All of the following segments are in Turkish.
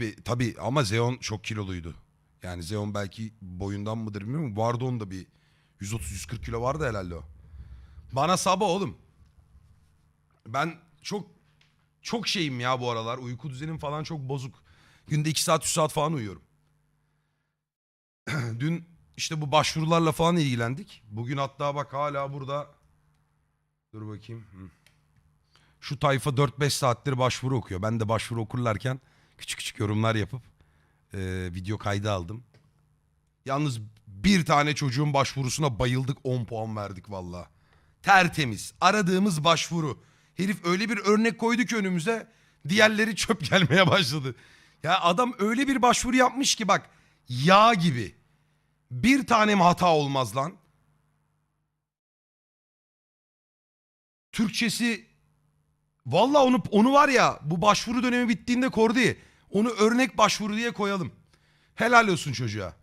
Tabii, tabii ama Zeon çok kiloluydu. Yani Zeon belki boyundan mıdır bilmiyorum. Vardı onda bir 130-140 kilo vardı herhalde o. Bana sabah oğlum. Ben çok çok şeyim ya bu aralar. Uyku düzenim falan çok bozuk. Günde 2 saat 3 saat falan uyuyorum. Dün işte bu başvurularla falan ilgilendik. Bugün hatta bak hala burada. Dur bakayım. Şu tayfa 4-5 saattir başvuru okuyor. Ben de başvuru okurlarken yorumlar yapıp e, video kaydı aldım. Yalnız bir tane çocuğun başvurusuna bayıldık 10 puan verdik valla. Tertemiz. Aradığımız başvuru. Herif öyle bir örnek koydu ki önümüze diğerleri çöp gelmeye başladı. Ya adam öyle bir başvuru yapmış ki bak yağ gibi. Bir tane mi hata olmaz lan? Türkçesi Valla onu onu var ya bu başvuru dönemi bittiğinde Kordi onu örnek başvuru diye koyalım. Helal olsun çocuğa.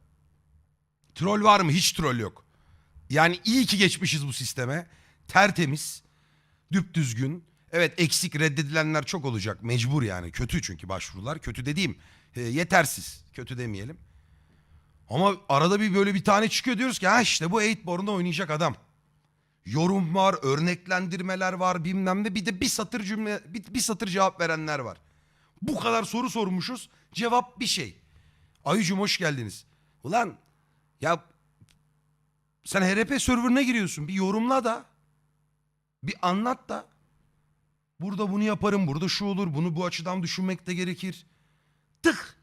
Troll var mı? Hiç troll yok. Yani iyi ki geçmişiz bu sisteme. Tertemiz, düpdüzgün. Evet eksik reddedilenler çok olacak. Mecbur yani. Kötü çünkü başvurular. Kötü dediğim e, yetersiz. Kötü demeyelim. Ama arada bir böyle bir tane çıkıyor diyoruz ki ha işte bu Eightborn'da oynayacak adam. Yorum var, örneklendirmeler var bilmem ne. Bir de bir satır cümle, bir, bir satır cevap verenler var. Bu kadar soru sormuşuz. Cevap bir şey. Ayıcım hoş geldiniz. Ulan ya sen HRP serverına giriyorsun. Bir yorumla da. Bir anlat da. Burada bunu yaparım, burada şu olur, bunu bu açıdan düşünmek de gerekir. Tık.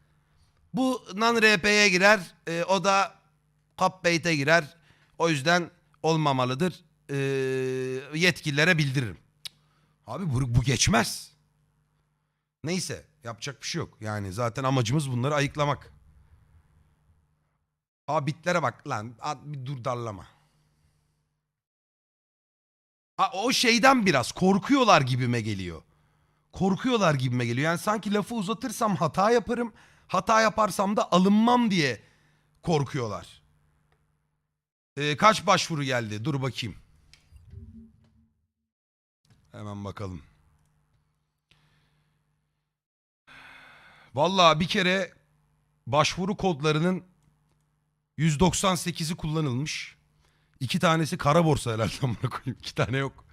Bu non-RP'ye girer, e, o da Cupbait'e girer. O yüzden olmamalıdır. E, yetkililere bildiririm. Abi bu, bu geçmez. Neyse yapacak bir şey yok. Yani zaten amacımız bunları ayıklamak. Aa bitlere bak lan bir dur darlama. Ha, o şeyden biraz korkuyorlar gibime geliyor. Korkuyorlar gibime geliyor. Yani sanki lafı uzatırsam hata yaparım. Hata yaparsam da alınmam diye korkuyorlar. Ee, kaç başvuru geldi? Dur bakayım. Hemen bakalım. Vallahi bir kere başvuru kodlarının 198'i kullanılmış. İki tanesi kara borsa herhalde amına koyayım. İki tane yok.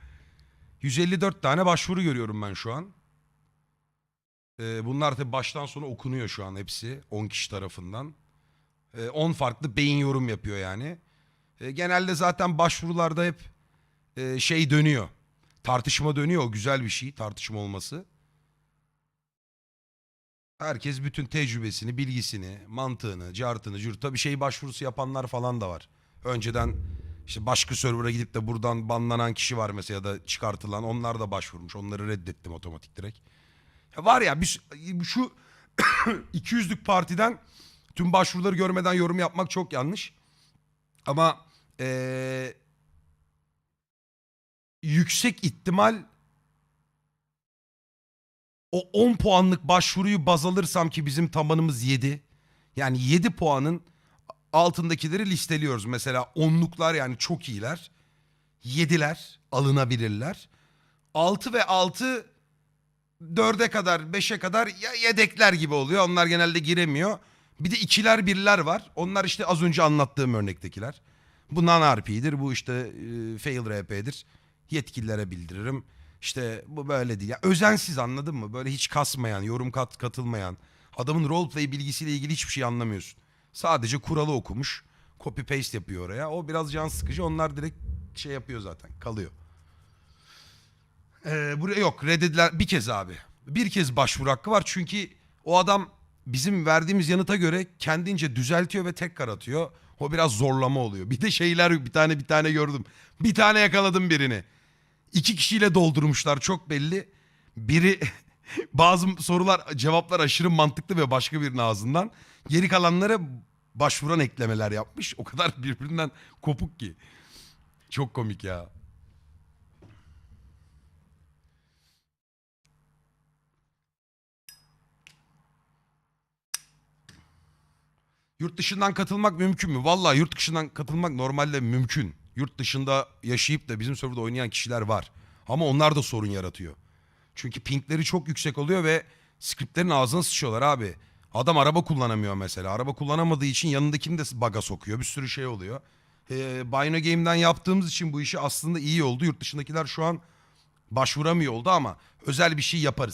154 tane başvuru görüyorum ben şu an. Ee, bunlar tabii baştan sona okunuyor şu an hepsi. 10 kişi tarafından. Ee, 10 farklı beyin yorum yapıyor yani. Ee, genelde zaten başvurularda hep e, şey dönüyor. Tartışma dönüyor. O güzel bir şey tartışma olması. Herkes bütün tecrübesini, bilgisini, mantığını, cartını, cürt. Tabii şey başvurusu yapanlar falan da var. Önceden işte başka server'a gidip de buradan banlanan kişi var mesela ya da çıkartılan. Onlar da başvurmuş. Onları reddettim otomatik direkt. Ya var ya biz şu 200'lük partiden tüm başvuruları görmeden yorum yapmak çok yanlış. Ama eee, yüksek ihtimal o 10 puanlık başvuruyu baz alırsam ki bizim tabanımız 7. Yani 7 puanın altındakileri listeliyoruz. Mesela onluklar yani çok iyiler. 7'ler alınabilirler. 6 ve 6 4'e kadar 5'e kadar ya yedekler gibi oluyor. Onlar genelde giremiyor. Bir de ikiler birler var. Onlar işte az önce anlattığım örnektekiler. Bu non-RP'dir. Bu işte e, fail RP'dir. Yetkililere bildiririm. İşte bu böyle değil. Ya özensiz anladın mı? Böyle hiç kasmayan, yorum kat katılmayan. Adamın roleplay bilgisiyle ilgili hiçbir şey anlamıyorsun. Sadece kuralı okumuş. Copy paste yapıyor oraya. O biraz can sıkıcı. Onlar direkt şey yapıyor zaten. Kalıyor. Ee, buraya yok reddedilen bir kez abi. Bir kez başvuru hakkı var çünkü o adam bizim verdiğimiz yanıta göre kendince düzeltiyor ve tekrar atıyor. O biraz zorlama oluyor. Bir de şeyler bir tane bir tane gördüm. Bir tane yakaladım birini. İki kişiyle doldurmuşlar çok belli. Biri bazı sorular cevaplar aşırı mantıklı ve başka birinin ağzından. Geri kalanlara başvuran eklemeler yapmış. O kadar birbirinden kopuk ki. Çok komik ya. Yurt dışından katılmak mümkün mü? Vallahi yurt dışından katılmak normalde mümkün. Yurt dışında yaşayıp da bizim serverda oynayan kişiler var. Ama onlar da sorun yaratıyor. Çünkü pingleri çok yüksek oluyor ve skriptlerin ağzına sıçıyorlar abi. Adam araba kullanamıyor mesela. Araba kullanamadığı için yanındakini de baga sokuyor. Bir sürü şey oluyor. Ee, Bino Game'den yaptığımız için bu işi aslında iyi oldu. Yurt dışındakiler şu an başvuramıyor oldu ama özel bir şey yaparız.